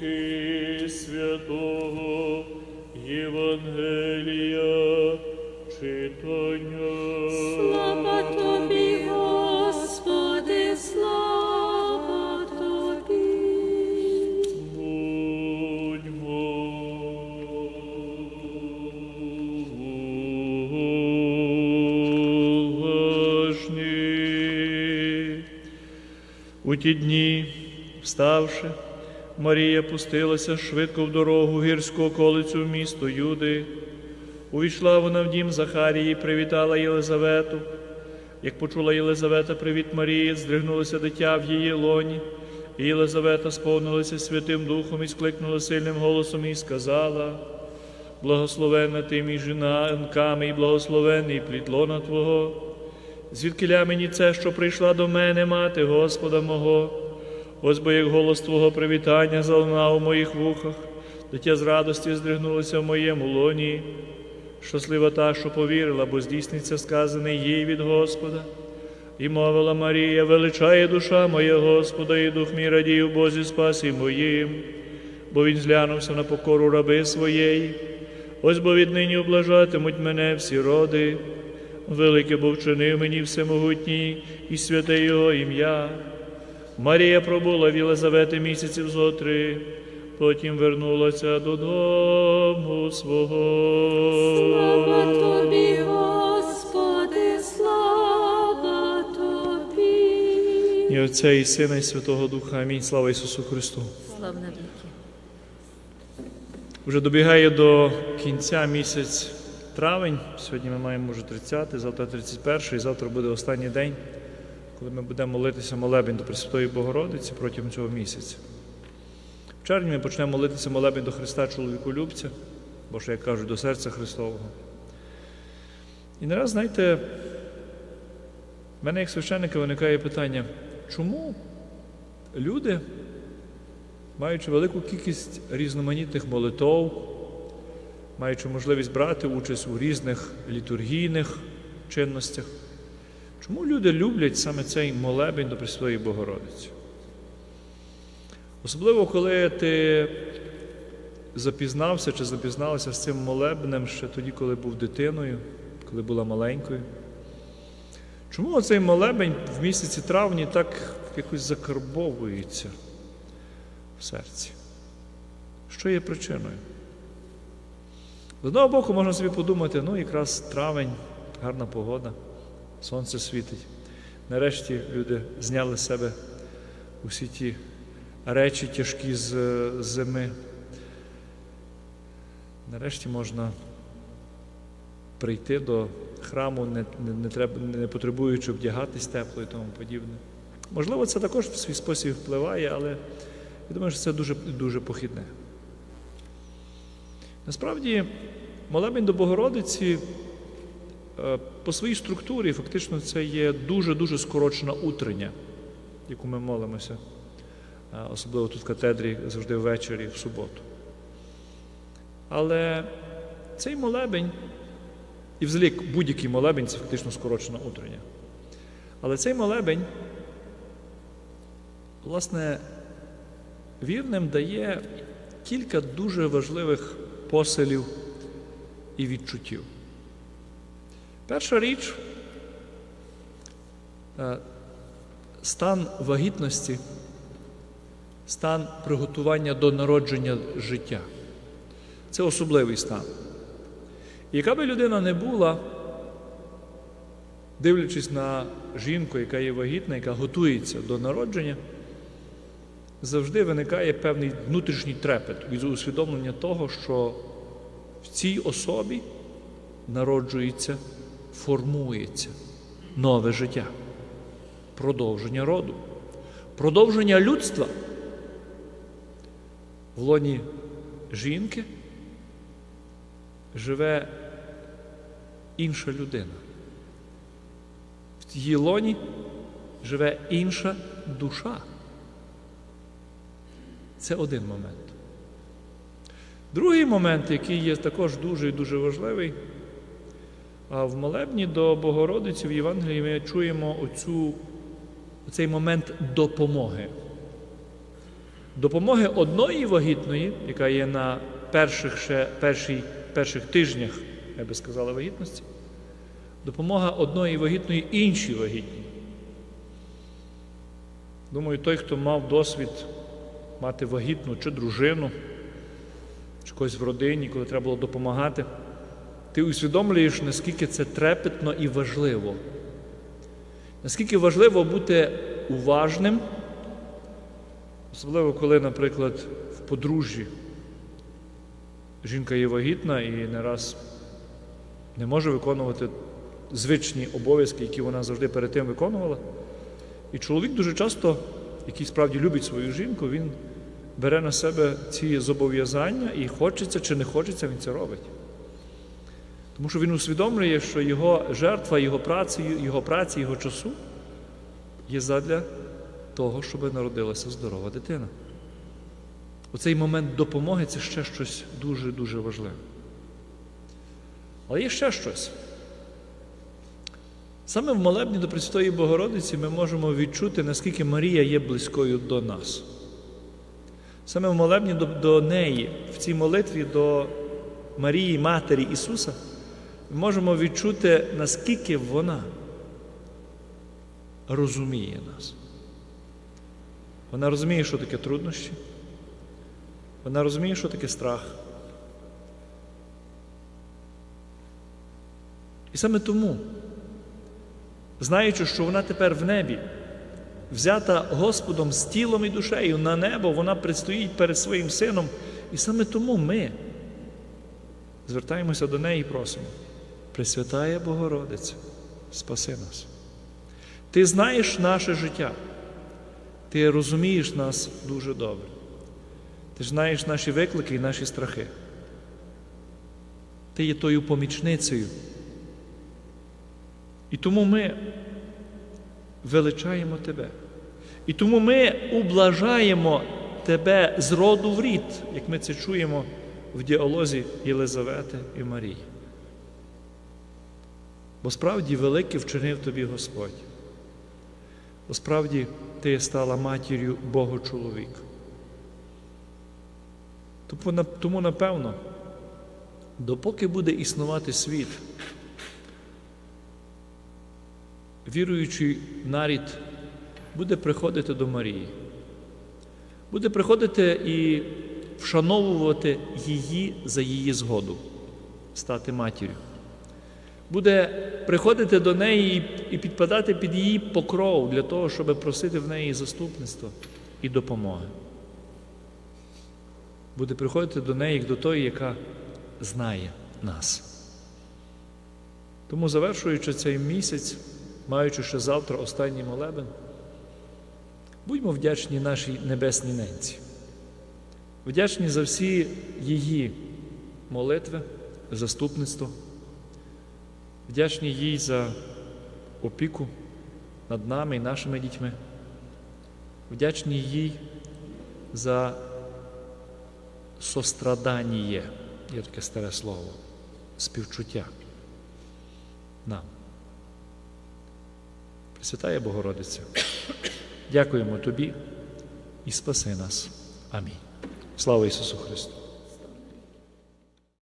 Уривки святого Євангелія читання. Слава тобі, Господи, слава тобі. Будьмо уважні. У ті дні, вставши, Марія пустилася швидко в дорогу гірську околицю в місто Юди. Увійшла вона в дім Захарії, привітала Єлизавету. Як почула Єлизавета привіт Марії, здригнулося дитя в її лоні. І Єлизавета сповнилася Святим Духом і скликнула сильним голосом і сказала: Благословенна ти між жінками, і благословенний плід лона Твого. Звідкиля мені це, що прийшла до мене, мати Господа мого. Ось бо як голос Твого привітання залунав у моїх вухах, дитя з радості здригнулося в моєму лоні. Щаслива та, що повірила, бо здійсниться сказане їй від Господа. І мовила Марія, величає душа моя Господа, і дух мій радій у Бозі спасі моїм, бо він зглянувся на покору раби своєї. Ось бо віднині облажатимуть мене всі роди. Велике бо вчинив мені всемогутній і святе Його ім'я. Марія пробула в Єлизавети місяців зо три, потім вернулася додому свого. Слава тобі, Господи, слава тобі. І Отця і Сина, і Святого Духа. Амінь. Слава Ісусу Христу. Славна віки. Вже добігає до кінця місяць травень. Сьогодні ми маємо вже 30, завтра 31, і завтра буде останній день, коли ми будемо молитися молебень до Пресвятої Богородиці протягом цього місяця. В червні ми почнемо молитися молебень до Христа чоловіколюбця, бо що, як кажуть, до серця Христового. І не раз, знаєте, в мене як священника виникає питання, чому люди маючи велику кількість різноманітних молитов, маючи можливість брати участь у різних літургійних чинностях, чому люди люблять саме цей молебень до Пресвятої Богородиці? Особливо, коли ти запізнався чи запізналася з цим молебнем ще тоді, коли був дитиною, коли була маленькою. Чому оцей молебень в місяці травні так якось закарбовується? в серці. Що є причиною? З одного боку, можна собі подумати, ну якраз травень, гарна погода, сонце світить. Нарешті люди зняли з себе усі ті речі тяжкі з з зими. Нарешті можна прийти до храму, не, не, треба, не потребуючи вдягатись тепло і тому подібне. Можливо, це також в свій спосіб впливає, але я думаю, що це дуже, дуже похідне. Насправді, молебень до Богородиці е, по своїй структурі фактично це є дуже-дуже скорочена утрення, яку ми молимося, е, особливо тут в катедрі завжди ввечері, в суботу. Але цей молебень, і взагалі будь-який молебень це фактично скорочена утрення. Але цей молебень, власне, вірним дає кілька дуже важливих поселів і відчуттів. Перша річ е, стан вагітності, стан приготування до народження життя. Це особливий стан. Яка би людина не була, дивлячись на жінку, яка є вагітна, яка готується до народження, завжди виникає певний внутрішній трепет від усвідомлення того, що в цій особі народжується, формується нове життя, продовження роду, продовження людства в лоні жінки живе інша людина. В її лоні живе інша душа. Це один момент. Другий момент, який є також дуже і дуже важливий, в молебні до Богородиці в Євангелії ми чуємо оцю, оцей момент допомоги. допомоги одної вагітної, яка є на перших, ще, першій, перших тижнях, я би сказала, вагітності, допомога одної вагітної іншій вагітній. Думаю, той, хто мав досвід мати вагітну чи дружину, чи когось в родині, коли треба було допомагати, ти усвідомлюєш, наскільки це трепетно і важливо. Наскільки важливо бути уважним, особливо коли, наприклад, в подружжі жінка є вагітна і не раз не може виконувати звичні обов'язки, які вона завжди перед тим виконувала. І чоловік дуже часто, який справді любить свою жінку, він бере на себе ці зобов'язання і хочеться чи не хочеться, він це робить. Тому що він усвідомлює, що його жертва, його праці, його праці, його часу є задля того, щоб народилася здорова дитина. Оцей момент допомоги це ще щось дуже-дуже важливе. Але є ще щось. Саме в молебні до Пресвятої Богородиці ми можемо відчути, наскільки Марія є близькою до нас. Саме в молебні до, до неї, в цій молитві до Марії, Матері Ісуса, можемо відчути, наскільки вона розуміє нас. Вона розуміє, що таке труднощі. Вона розуміє, що таке страх. І саме тому, знаючи, що вона тепер в небі, взята Господом з тілом і душею на небо, вона предстоїть перед своїм сином. І саме тому ми звертаємося до неї і просимо. Пресвятає Богородиця, спаси нас. Ти знаєш наше життя, ти розумієш нас дуже добре. Ти знаєш наші виклики і наші страхи. Ти є тою помічницею. І тому ми величаємо Тебе. І тому ми ублажаємо Тебе з роду в рід, як ми це чуємо в діалозі Єлизавети і Марії. Бо справді велике вчинив тобі Господь. Бо справді ти стала матір'ю Бога чоловіка. Тому, напевно, допоки буде існувати світ, віруючий нарід буде приходити до Марії, буде приходити і вшановувати її за її згоду, стати матір'ю. Буде приходити до неї і підпадати під її покров для того, щоб просити в неї заступництва і допомоги. Буде приходити до неї як до тої, яка знає нас. Тому, завершуючи цей місяць, маючи ще завтра останній молебен, будьмо вдячні нашій небесній ненці, вдячні за всі її молитви, заступництво, вдячні їй за опіку над нами і нашими дітьми, вдячні їй за состраданіє, є таке старе слово, співчуття нам. Пресвятає Богородиця, дякуємо Тобі і спаси нас. Амінь. Слава Ісусу Христу!